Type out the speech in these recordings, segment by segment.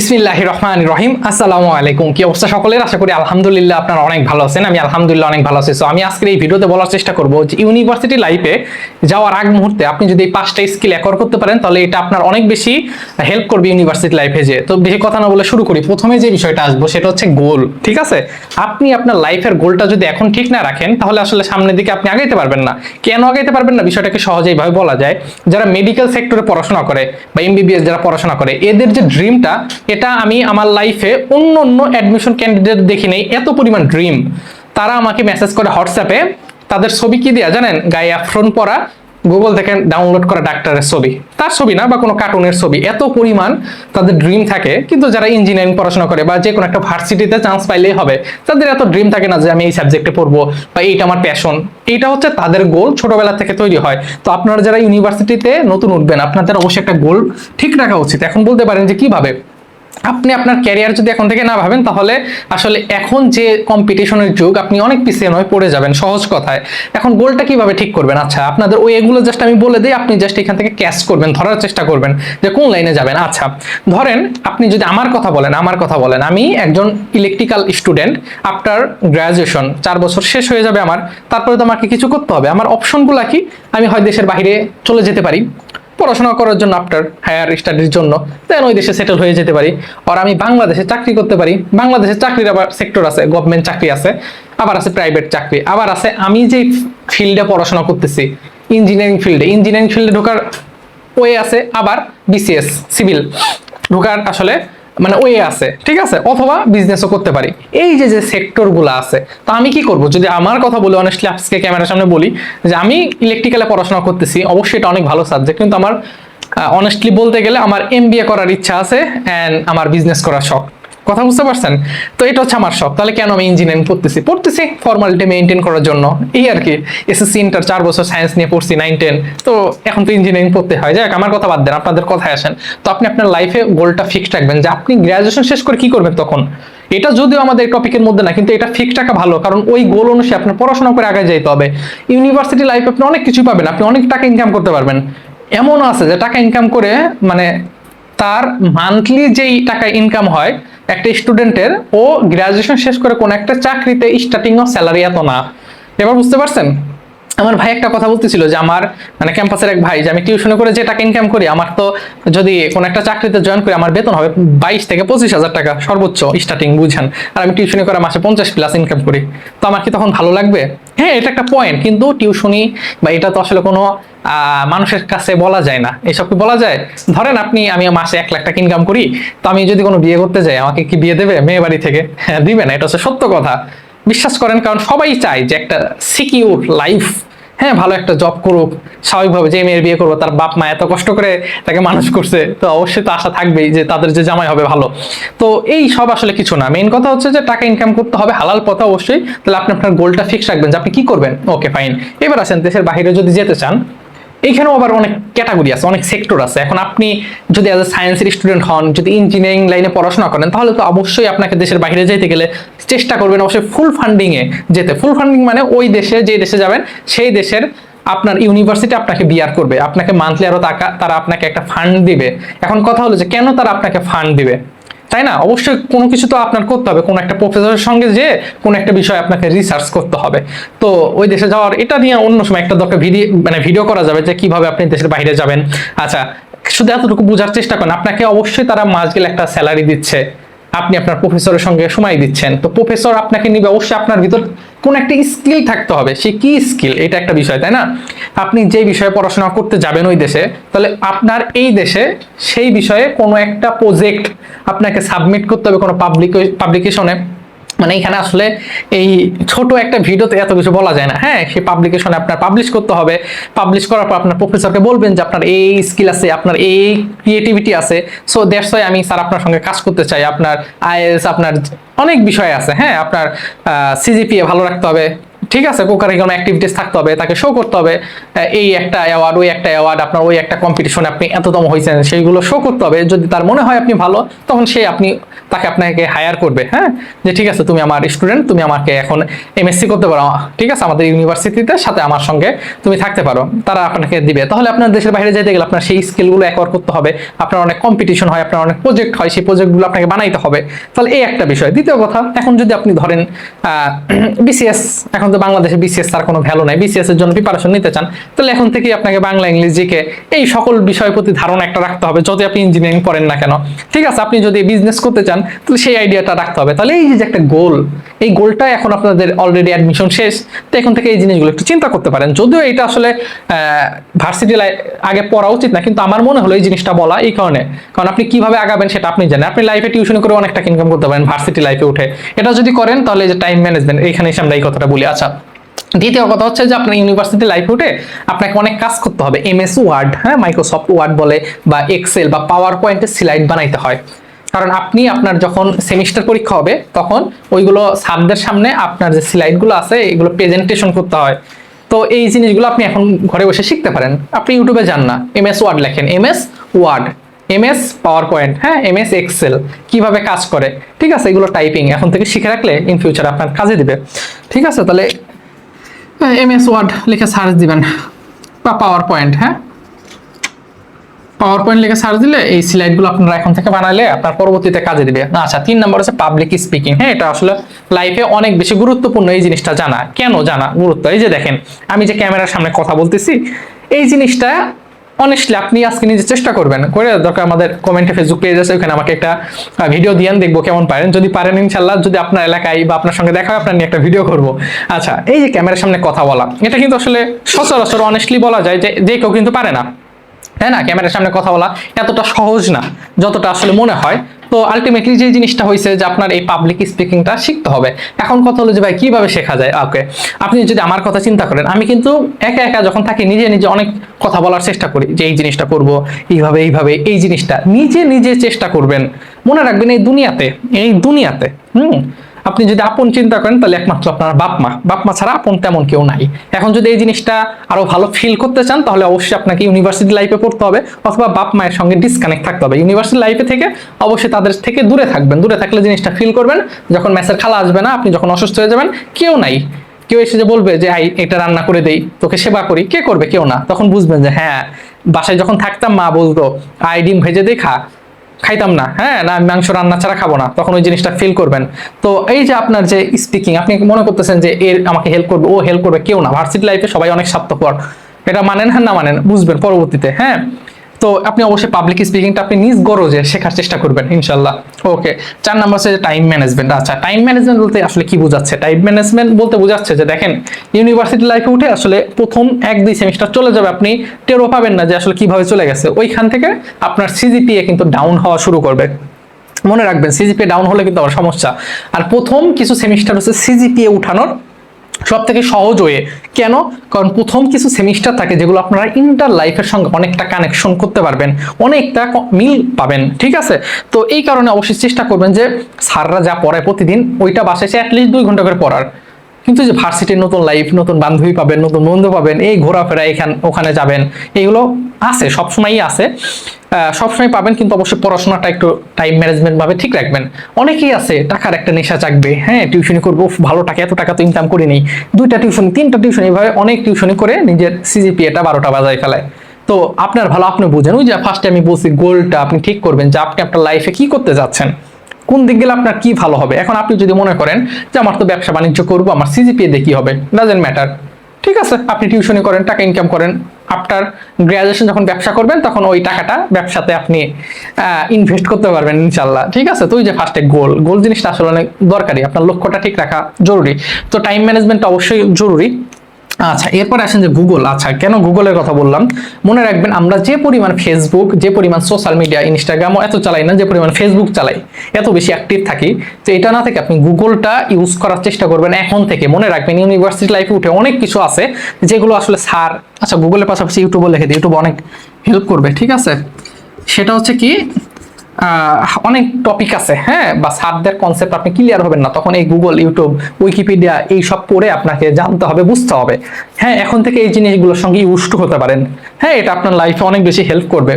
বিসমিল্লাহ রহমান রহিম। আসসালামু আলাইকুম। কি অবস্থা সকলের? আশা করি আলহামদুলিল্লাহ আপনারা অনেক ভালো আছেন। আমি আলহামদুলিল্লাহ অনেক ভালো আছি। So, আমি আজকের এই ভিডিওতে বলার চেষ্টা করব যে ইউনিভার্সিটি লাইফে যাওয়ার আগ মুহূর্তে আপনি যদি এই পাঁচটা স্কিল একর করতে পারেন তাহলে এটা আপনার অনেক বেশি হেল্প করবে ইউনিভার্সিটি লাইফে যে তো বেশি কথা না বলে শুরু করি। প্রথমে যে বিষয়টা আসব সেটা হচ্ছে গোল ঠিক আছে? আপনি আপনার লাইফের গোলটা যদি এখন ঠিক না রাখেন তাহলে আসলে সামনের দিকে আপনি আগাইতে পারবেন না। কেন আগাইতে পারবেন না? বিষয়টাকে সহজেই ভাবে বলা যায়। যারা মেডিকেল সেক্টরে পড়াশোনা করে বা এমবিবিএস যারা পড়াশোনা করে এদের যে ড্রিমটা এটা আমি আমার লাইফে অন্য অন্য অ্যাডমিশন ক্যান্ডিডেট দেখি নেই, এত পরিমাণ ড্রিম তারা আমাকে মেসেজ করে হোয়াটসঅ্যাপে তাদের ছবি কি দেয়া জানেন? গায়ে আফ্রন পরা গুগল থেকে ডাউনলোড করা ডাক্তারের ছবি। তার ছবি না, বা কোনো কার্টুনের ছবি। এত পরিমাণ তাদের ড্রিম থাকে। কিন্তু যারা ইঞ্জিনিয়ারিং পড়াশোনা করে, বা যে কোনো একটা ভার্সিটিতে চান্স পাইলেই হবে, তাদের এত ড্রিম থাকে না যে আমি এই সাবজেক্টে পড়ব, বা এইটা আমার প্যাশন এইটা হচ্ছে তাদের গোল ছোটবেলা থেকে তৈরি হয়। তো আপনারা যারা ইউনিভার্সিটিতে নতুন উঠবেন, আপনাদের অবশ্যই একটা গোল ঠিক রাখা উচিত। এখন বলতে পারেন যে কীভাবে? আপনি আপনার ক্যারিয়ার যদি এখন থেকে না ভাবেন, তাহলে আসলে এখন যে কম্পিটিশনের যুগ, আপনি অনেক পিছিয়ে নয়, পড়ে যাবেন, সহজ কথায়। এখন গোলটা কীভাবে ঠিক করবেন? আচ্ছা আপনাদের ওই এগুলো জাস্ট আমি বলে দিই, আপনি জাস্ট এখান থেকে ক্যাচ করবেন, ধরার চেষ্টা করবেন যে কোন লাইনে যাবেন। আচ্ছা ধরেন আপনি যদি আমার কথা বলেন, আমার কথা বলেন, আমি একজন ইলেকট্রিক্যাল স্টুডেন্ট আফটার গ্রাজুয়েশন চার বছর শেষ হয়ে যাবে আমার, তারপরে তো আমাকে কিছু করতে হবে। আমার অপশনগুলো কি? আমি হয় দেশের বাইরে চলে যেতে পারি। পড়াশোনা করার জন্য আফটার হায়ার স্টাডির জন্য দেন ওই দেশে সেটেল হয়ে যেতে পারি। আর আমি বাংলাদেশে চাকরি করতে পারি। বাংলাদেশে চাকরির আবার সেক্টর আছে গভর্নমেন্ট চাকরি আছে, আবার আছে প্রাইভেট চাকরি, আবার আছে আমি যে ফিল্ডে পড়াশোনা করতেছি ইঞ্জিনিয়ারিং ফিল্ডে ইঞ্জিনিয়ারিং ফিল্ডে ঢোকার ওয়ে আছে আবার বিসিএস সিভিল ঢোকার আসলে মানে ওয়ে আছে, ঠিক আছে? অথবা বিজনেসও করতে পারি। এই যে যে সেক্টরগুলো আছে, তা আমি কি করব? যদি আমার কথা বলে অনেস্টলি আজকে ক্যামেরার সামনে বলি, যে আমি ইলেকট্রিক্যালে পড়াশোনা করতেছি, অবশ্যই এটা অনেক ভালো সাবজেক্ট কিন্তু আমার অনেস্টলি বলতে গেলে আমার এম করার ইচ্ছা আছে অ্যান্ড আমার বিজনেস করার শখ। কথা বুঝতে পারছেন? তো এটা হচ্ছে আমার শখ। তাহলে কেন আমি ইঞ্জিনিয়ারিং পড়তেছি? পড়তেছি ফর্মালিটি মেনটেন করার জন্য। এই আর কি। এসএসসি ইন্টার চার বছর সায়েন্স নিয়ে পড়ছি নাইন টেন তো এখন তো ইঞ্জিনিয়ারিং পড়তে হয়। যাক আমার কথা বাদ দেন, আপনাদের কথায় আসেন। তো আপনি আপনার লাইফে গোলটা ফিক্সড রাখবেন যে আপনি গ্রাজুয়েশন শেষ করে কি করবেন তখন? এটা যদিও আমাদের টপিকের মধ্যে না, কিন্তু এটা ফিক্স টাকা ভালো। কারণ ওই গোল অনুসারে আপনার পড়াশোনা করে আগে যেতে হবে। ইউনিভার্সিটি লাইফে আপনি অনেক কিছু পাবেন। আপনি অনেক টাকা ইনকাম করতে পারবেন। এমনও আছে যে টাকা ইনকাম করে মানে তার মান্থলি যেই টাকা ইনকাম হয়, একটা স্টুডেন্টের ও গ্রাজুয়েশন শেষ করে কোনো একটা চাকরিতে স্টার্টিং অফ স্যালারি এত না। এবার বুঝতে পারছেন? আমার ভাই একটা কথা বলতেছিল যে আমার মানে ক্যাম্পাসের এক ভাই যে আমি টিউশনে করে যে টাকা ইনকাম করি, আমার তো যদি কোন একটা চাকরিতে জয়েন করি, আমার বেতন হবে বাইশ থেকে পঁচিশ হাজার টাকা সর্বোচ্চ স্টার্টিং বুঝেন। আর আমি টিউশনি করে মাসে পঞ্চাশ প্লাস ইনকাম করি। তো আমার কি তখন ভালো লাগবে? হ্যাঁ এটা একটা পয়েন্ট কিন্তু টিউশনি বা এটা তো আসলে কোনো মানুষের কাছে বলা যায় না। এসব কি বলা যায়? ধরেন আপনি, আমি মাসে এক লাখ টাকা ইনকাম করি, তো আমি যদি কোনো বিয়ে করতে যাই, আমাকে কি বিয়ে দেবে? মেয়ে বাড়ি থেকে? হ্যাঁ দিবে না, এটা হচ্ছে সত্য কথা। বিশ্বাস করেন, কারণ সবাই চায় যে একটা সিকিউর লাইফ হ্যাঁ ভালো একটা জব করুক, স্বাভাবিকভাবে যে মেয়ের বিয়ে করব, তার বাপ মা এত কষ্ট করে তাকে মানুষ করছে, তো অবশ্যই তো আশা থাকবেই যে তাদের যে জামাই হবে ভালো। তো এই সব আসলে কিছু না। মেইন কথা হচ্ছে যে টাকা ইনকাম করতে হবে, হালাল পথে অবশ্যই। তাহলে আপনি আপনার গোলটা ফিক্স রাখবেন যে আপনি কি করবেন? ওকে ফাইন এবার আসেন দেশের বাইরে যদি যেতে চান এইখানেও আবার অনেক ক্যাটাগরি আছে, অনেক সেক্টর আছে। এখন আপনি যদি অ্যাজ এ সায়েন্সের স্টুডেন্ট হন, যদি ইঞ্জিনিয়ারিং লাইনে পড়াশোনা করেন, তাহলে তো অবশ্যই আপনাকে দেশের বাইরে যেতে গেলে চেষ্টা করবেন অবশ্যই ফুল ফান্ডিংয়ে যেতে। ফুল ফান্ডিং মানে ওই দেশে, যে দেশে যাবেন, সেই দেশের আপনার ইউনিভার্সিটি আপনাকে বিয়ার করবে। আপনাকে মান্থলি আরও টাকা, তারা আপনাকে একটা ফান্ড দিবে। এখন কথা হলো যে কেন তারা আপনাকে ফান্ড দিবে? তাই না? অবশ্যই কোনো কিছু তো আপনার করতে হবে। কোনো একটা প্রফেসরের সঙ্গে যে কোনো একটা বিষয় আপনাকে রিসার্চ করতে হবে। তো ওই দেশে যাওয়ার এটা নিয়ে অন্য সময় একটা দরকার ভিডিও মানে ভিডিও করা যাবে যে কীভাবে আপনি দেশের বাইরে যাবেন। আচ্ছা শুধু এতটুকু বোঝার চেষ্টা করেন, আপনাকে অবশ্যই তারা মাস গেলে একটা স্যালারি দিচ্ছে। আপনি আপনার প্রফেসরের সঙ্গে সময় দিচ্ছেন। তো প্রফেসর আপনাকে নিবে, অবশ্যই আপনার ভিতর কোন একটা স্কিল থাকতে হবে। সে কি স্কিল এটা একটা বিষয়, তাই না? আপনি যে বিষয়ে পড়াশোনা করতে যাবেন ওই দেশে, তাহলে আপনার এই দেশে সেই বিষয়ে কোনো একটা প্রজেক্ট আপনাকে সাবমিট করতে হবে কোনো পাবলিক পাবলিকেশনে মানে এখানে আসলে এই ছোট একটা ভিডিওতে এত কিছু বলা যায় না। হ্যাঁ সেই পাবলিকেশনে আপনার পাবলিশ করতে হবে। পাবলিশ করার পর আপনার প্রফেসরকে বলবেন যে আপনার এই স্কিল আছে, আপনার এই ক্রিয়েটিভিটি আছে। সো দ্যাটস ওয়াই আমি স্যার আপনার সঙ্গে কাজ করতে চাই। আপনার আইএস আপনার অনেক বিষয় আছে। হ্যাঁ আপনার সিজিপিএ ভালো রাখতে হবে। ঠিক আছে কোকারিকুলাম অ্যাক্টিভিটিস থাকতে হবে, তাকে শো করতে হবে। এই একটা অ্যাওয়ার্ড ওই একটা অ্যাওয়ার্ড আপনার ওই একটা কম্পিটিশনে আপনি এততম হয়েছেন, সেইগুলো শো করতে হবে। যদি তার মনে হয় আপনি ভালো, তখন সে আপনি, তাকে আপনাকে হায়ার করবে হ্যাঁ? যে ঠিক আছে, তুমি আমার স্টুডেন্ট তুমি আমাকে এখন এমএসসি করতে পারো। ঠিক আছে, আমাদের ইউনিভার্সিটিতে সাথে আমার সঙ্গে তুমি থাকতে পারো, তারা আপনাকে দিবে। তাহলে আপনার দেশের বাইরে যেতে গেলে আপনার সেই স্কিলগুলো একবার করতে হবে, আপনার অনেক কম্পিটিশন হয়, আপনার অনেক প্রজেক্ট হয়, সেই প্রজেক্টগুলো আপনাকে বানাইতে হবে। তাহলে এই একটা বিষয়। দ্বিতীয় কথা, এখন যদি আপনি ধরেন বিসিএস এখন তো বাংলাদেশে বিসিএস তার কোনো ভ্যালু নাই। বিসিএস এর জন্য প্রিপারেশন নিতে চান, তাহলে এখন থেকেই আপনাকে বাংলা, ইংলিশ জিকে এই সকল বিষয়ের প্রতি ধারণা একটা রাখতে হবে, যদি আপনি ইঞ্জিনিয়ারিং পড়েন না কেন। ঠিক আছে, আপনি যদি বিজনেস করতে চান, তাহলে সেই আইডিয়াটা রাখতে হবে। তাহলে এই যে একটা গোল এই গোলটা এখন আপনাদের অলরেডি অ্যাডমিশন শেষ। তো এখন থেকে এই জিনিসগুলো একটু চিন্তা করতে পারেন। যদিও এটা আসলে ভার্সিটি আগে পড়া উচিত না, কিন্তু আমার মনে হলো এই জিনিসটা বলা এই কারণে। কারণ আপনি কীভাবে আগাবেন সেটা আপনি জানেন। আপনি লাইফে টিউশন করে অনেক টাকা ইনকাম করতে পারেন ভার্সিটি লাইফে উঠে। এটা যদি করেন, তাহলে যে টাইম ম্যানেজমেন্ট এখানে এসে আমরা এই কথাটা বলি। আচ্ছা দ্বিতীয় কথা হচ্ছে যে আপনার ইউনিভার্সিটি লাইফ উঠে আপনাকে অনেক কাজ করতে হবে এমএস ওয়ার্ড হ্যাঁ মাইক্রোসফট ওয়ার্ড বলে বা এক্সেল বা পাওয়ার পয়েন্টের স্লাইড বানাইতে হয়। কারণ আপনি আপনার যখন সেমিস্টার পরীক্ষা হবে, তখন ওইগুলো সাবদের সামনে আপনার যে স্লাইডগুলো আছে, এগুলো প্রেজেন্টেশন করতে হয়। তো এই জিনিসগুলো আপনি এখন ঘরে বসে শিখতে পারেন। আপনি ইউটিউবে যান না এমএস ওয়ার্ড লেখেন MS Word MS PowerPoint হ্যাঁ এমএস এক্সেল কীভাবে কাজ করে, ঠিক আছে, এগুলো টাইপিং এখন থেকে শিখে রাখলে ইন ফিউচার আপনার কাজে দিবে। ঠিক আছে, তাহলে এমএস ওয়ার্ড লিখে সার্চ দিবেন। বা পাওয়ার পয়েন্ট হ্যাঁ? পাওয়ার পয়েন্ট লিখে সার্চ দিলে এই স্লাইডগুলো আপনারা এখন থেকে বানালে আপনার পরবর্তীতে কাজে দিবে। আচ্ছা তিন নম্বর হচ্ছে পাবলিক স্পিকিং হ্যাঁ? এটা আসলে লাইফে অনেক বেশি গুরুত্বপূর্ণ এই জিনিসটা জানা। কেন জানা? গুরুত্ব। এই যে দেখেন, আমি যে ক্যামেরার সামনে কথা বলতেছি, এই জিনিসটা অনেস্টলি আপনি আজকে নিজে চেষ্টা করবেন। করে দরকার আমাদের কমেন্টে ফেসবুক পেজ আছে, ওখানে আমাকে একটা ভিডিও দিয়ে দেখব কেমন পারেন। যদি পারেন ইনশাল্লাহ যদি আপনার এলাকায় বা আপনার সঙ্গে দেখা হয়, আপনার নিয়ে একটা ভিডিও করব। আচ্ছা এই যে ক্যামেরার সামনে কথা বলা, এটা কিন্তু আসলে সচরাচর অনেস্টলি বলা যায় যে যে কেউ কিন্তু পারে না। হ্যাঁ না? ক্যামেরার সামনে কথা বলা এতটা সহজ না, যতটা আসলে মনে হয়। তো আলটিমেটলি যে জিনিসটা হয়েছে যে আপনার এই পাবলিক স্পিকিংটা শিখতে হবে। এখন কথা হলো যে ভাই, কীভাবে শেখা যায়? ওকে আপনি যদি আমার কথা চিন্তা করেন, আমি কিন্তু একা একা যখন থাকি, নিজে নিজে অনেক কথা বলার চেষ্টা করি যে এই জিনিসটা করব, এইভাবে এইভাবে, এই জিনিসটা। নিজে নিজে চেষ্টা করবেন। মনে রাখবেন এই দুনিয়াতে এই দুনিয়াতে, হুম? আপনি যদি আপন চিন্তা করেন, তাহলে একমাত্র আপনার বাপ মা। বাপ মা ছাড়া আপন তেমন কেউ নাই। এখন যদি এই জিনিসটা আরও ভালো ফিল করতে চান, তাহলে অবশ্যই আপনাকে ইউনিভার্সিটি লাইফে পড়তে হবে, অথবা বাপ মায়ের সঙ্গে ডিসকানেক্ট থাকতে হবে। ইউনিভার্সিটি লাইফে থেকে অবশ্যই তাদের থেকে দূরে থাকবেন। দূরে থাকলে জিনিসটা ফিল করবেন, যখন ম্যাচের খালা আসবে না, আপনি যখন অসুস্থ হয়ে যাবেন, কেউ নাই। কেউ এসে যে বলবে যে, আই, এটা রান্না করে দেই, তোকে সেবা করি। কে করবে? কেউ না। তখন বুঝবেন যে হ্যাঁ বাসায় যখন থাকতাম, মা বলতো আই ডিম ভেজে দিয়ে খা। খাইতাম না হ্যাঁ? না, আমি মাংস রান্না ছাড়া খাব না। তখন ওই জিনিসটা ফিল করবেন। তো এই যে আপনার যে স্পিকিং আপনি মনে করতেছেন যে এর আমাকে হেল্প করবে, ও হেল্প করবে, কেউ না। ভার্সিটি লাইফে সবাই অনেক স্বার্থপর। এটা মানেন হ্যাঁ না মানেন, বুঝবেন পরবর্তীতে হ্যাঁ? তো আপনি অবশ্যই পাবলিক স্পিকিংটা আপনি নিজ গরজে শেখার চেষ্টা করবেন ইনশাল্লাহ ওকে চার নাম্বার হচ্ছে টাইম ম্যানেজমেন্ট আচ্ছা টাইম ম্যানেজমেন্ট বলতে আসলে কি বোঝাচ্ছে? টাইম ম্যানেজমেন্ট বলতে বোঝাচ্ছে যে দেখেন ইউনিভার্সিটি লাইফে উঠে আসলে প্রথম এক, দুই সেমিস্টার চলে যাবে, আপনি টেরও পাবেন না যে আসলে কীভাবে চলে গেছে। ওইখান থেকে আপনার সিজিপিএ কিন্তু ডাউন হওয়া শুরু করবে। মনে রাখবেন সিজিপিএ ডাউন হলে কিন্তু আবার সমস্যা। আর প্রথম কিছু সেমিস্টার হচ্ছে সিজিপিএ উঠানোর সব থেকে সহজ ওয়ে। কেন? কারণ প্রথম কিছু সেমিস্টার থাকে যেগুলো আপনারা ইন্টার লাইফের সঙ্গে অনেকটা কানেকশন করতে পারবেন। অনেকটা মিল পাবেন, ঠিক আছে? তো এই কারণে অবশ্যই চেষ্টা করবেন যে স্যাররা যা পড়ায় প্রতিদিন, ওইটা বাসায় অ্যাটলিস্ট দুই ঘণ্টা করে পড়ার। কিন্তু যে ভার্সিটির নতুন লাইফ নতুন বান্ধবী পাবেন, নতুন বন্ধু পাবেন, এই ঘোরাফেরা এখান ওখানে যাবেন, এইগুলো আছে, সবসময়ই আছে। সবসময় পাবেন, কিন্তু অবশ্যই পড়াশোনাটা একটু টাইম ম্যানেজমেন্ট ভাবে ঠিক রাখবেন। অনেকেই আছে, টাকার একটা নেশা চাকবে হ্যাঁ টিউশনি করব ভালো টাকা, এত টাকা তো ইনকাম করে নেই। দুইটা টিউশন তিনটা টিউশন এইভাবে অনেক টিউশনি করে নিজের সিজিপিএটা বারোটা বাজায় ফেলায়। তো আপনার ভালো, আপনি বুঝেন। ওই যে ফার্স্টে আমি বলছি গোলটা আপনি ঠিক করবেন যে আপনি আপনার লাইফে কি করতে যাচ্ছেন। কোন দিক গেলে আপনার কি ভালো হবে? এখন আপনি যদি মনে করেন যে আমার তো ব্যবসা বাণিজ্য করব, আমার সিজিপিএ দিয়ে কি হবে? ডাজেন্ট ম্যাটার ঠিক আছে, আপনি টিউশনি করেন, টাকা ইনকাম করেন। আফটার গ্রাজুয়েশন যখন ব্যবসা করবেন, তখন ওই টাকাটা ব্যবসাতে আপনি ইনভেস্ট করতে পারবেন ইনশাল্লাহ ঠিক আছে? তো ওই যে ফার্স্টে গোল গোল জিনিসটা আসলে অনেক দরকারি। আপনার লক্ষ্যটা ঠিক রাখা জরুরি। তো টাইম ম্যানেজমেন্ট অবশ্যই জরুরি। আচ্ছা এরপর আসেন যে গুগল আচ্ছা কেন গুগলের কথা বললাম? মনে রাখবেন, আমরা যে পরিমাণ ফেসবুক যে পরিমাণ সোশ্যাল মিডিয়া ইনস্টাগ্রামও এত চালাই না, যে পরিমাণ ফেসবুক চালাই, এত বেশি অ্যাক্টিভ থাকি, তো এটা না থেকে আপনি গুগলটা ইউজ করার চেষ্টা করবেন এখন থেকে। মনে রাখবেন ইউনিভার্সিটি লাইফে উঠে অনেক কিছু আছে, যেগুলো আসলে সার আচ্ছা গুগলের পাশাপাশি ইউটিউবও লিখে দিই, ইউটিউব অনেক হেল্প করবে, ঠিক আছে? সেটা হচ্ছে কি অনেক টপিক আছে হ্যাঁ? বা সারদের কনসেপ্ট আপনি ক্লিয়ার হবেন না। তখন এই গুগল ইউটিউব উইকিপিডিয়া এই সব পড়ে আপনাকে জানতে হবে, বুঝতে হবে। হ্যাঁ এখন থেকে এই জিনিসগুলোর সঙ্গে ইউজ টু হতে পারেন। হ্যাঁ এটা আপনার লাইফে অনেক বেশি হেল্প করবে।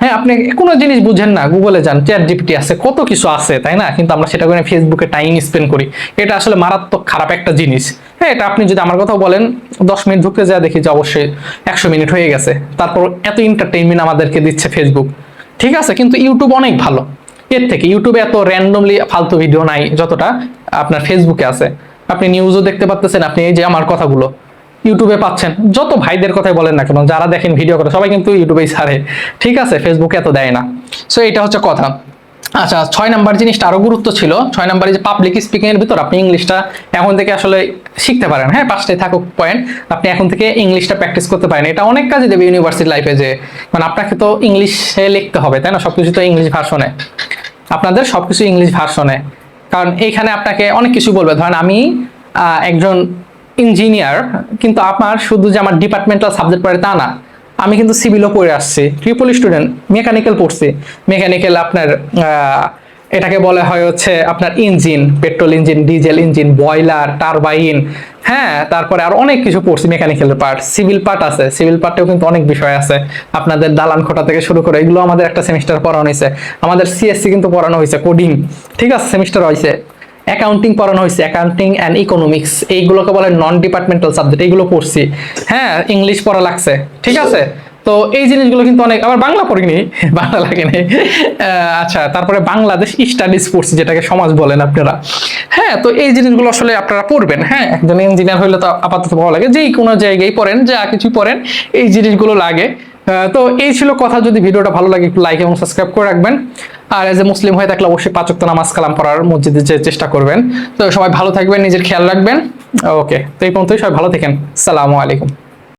হ্যাঁ আপনি কোনো জিনিস বুঝেন না গুগলে যান চ্যাট জিপিটি আছে, কত কিছু আছে, তাই না? কিন্তু আমরা সেটা করে ফেসবুকে টাইম স্পেন্ড করি। এটা আসলে মারাত্মক খারাপ একটা জিনিস। হ্যাঁ এটা আপনি যদি আমার কথা বলেন, দশ মিনিট ঢুকতে যা দেখি যে অবশ্যই একশো মিনিট হয়ে গেছে। তারপর এত এন্টারটেইনমেন্ট আমাদেরকে দিচ্ছে ফেসবুক ঠিক আছে, কিন্তু ইউটিউব অনেক ভালো। এর থেকে ইউটিউবে এত র্যান্ডমলি ফালতু ভিডিও নাই যতটা আপনার ফেসবুকে আছে। আপনি নিউজও দেখতে পারতেছেন, আপনি এই যে আমার কথাগুলো ইউটিউবে পাচ্ছেন। যত ভাইদের কথাই বলেন না কেন, যারা দেখেন ভিডিও করে, সবাই কিন্তু ইউটিউবেই সারে ঠিক আছে ফেসবুকে এত দেয় না। সো এটা হচ্ছে কথা। আচ্ছা ছয় নাম্বার জিনিসটা আরও গুরুত্ব ছিল। ছয় নাম্বারে যে পাবলিক স্পিকিং এর ভিতর আপনি ইংলিশটা এখন থেকে আসলে শিখতে পারেন। হ্যাঁ পাঁচটায় থাকুক পয়েন্ট আপনি এখন থেকে ইংলিশটা প্র্যাকটিস করতে পারেন। এটা অনেক কাজে দেবে ইউনিভার্সিটি লাইফে যে মানে আপনাকে তো ইংলিশে লিখতে হবে, তাই না? সবকিছু তো ইংলিশ ভার্সনে আপনাদের সবকিছু ইংলিশ ভার্সনে কারণ এইখানে আপনাকে অনেক কিছু বলবে। ধরেন আমি একজন ইঞ্জিনিয়ার কিন্তু আমার শুধু যে আমার ডিপার্টমেন্টাল সাবজেক্ট পড়ে তা না। আমি কিন্তু সিভিলও পড়ে আসছি ট্রিপল স্টুডেন্ট মেকানিক্যাল পড়ছি। মেকানিক্যাল আপনার এটাকে বলা হয় হচ্ছে আপনার engine petrol engine diesel engine boiler turbine হ্যাঁ তারপরে আর অনেক কিছু পড়ছি মেকানিক্যাল পার্ট সিভিল পার্ট আছে। সিভিল পার্টেও কিন্তু অনেক বিষয় আছে। আপনাদের দালান খোটা থেকে শুরু করে, এগুলো আমাদের একটা সেমিস্টার পড়ানো হয়েছে। আমাদের সিএসসি কিন্তু পড়ানো হয়েছে কোডিং ঠিক আছে? সেমিস্টার হয়েছে। অ্যাকাউন্টিং পড়ানো হয়েছে অ্যাকাউন্টিং অ্যান্ড ইকোনমিক্স এইগুলোকে বলে নন ডিপার্টমেন্টাল সাবজেক্ট এইগুলো পড়ছি। হ্যাঁ ইংলিশ পড়া লাগছে, ঠিক আছে? তো এই জিনিসগুলো কিন্তু অনেক, আবার বাংলা পড়িনি, বাংলা লাগেনি। আচ্ছা তারপরে বাংলাদেশ স্টাডিজ পড়ছি, যেটাকে সমাজ বলেন আপনারা। হ্যাঁ তো এই জিনিসগুলো আসলে আপনারা পড়বেন হ্যাঁ? একজন ইঞ্জিনিয়ার হইলে তো আপাতত ভালো লাগে, যেই কোনো জায়গায় পড়েন, যা কিছু পড়েন, এই জিনিসগুলো লাগে। তো এই ছিল কথা, যদি ভিডিওটা ভালো লাগে, একটু লাইক এবং সাবস্ক্রাইব করে রাখবেন। আর এজ এ মুসলিম হয়ে থাকলে অবশ্যই পাঁচক্ত নামাজ কালাম পড়ার মসজিদে যে চেষ্টা করবেন। তো সবাই ভালো থাকবেন, নিজের খেয়াল রাখবেন। ওকে, তো এই পর্যন্তই, সবাই ভালো থাকেন। সালামু আলাইকুম।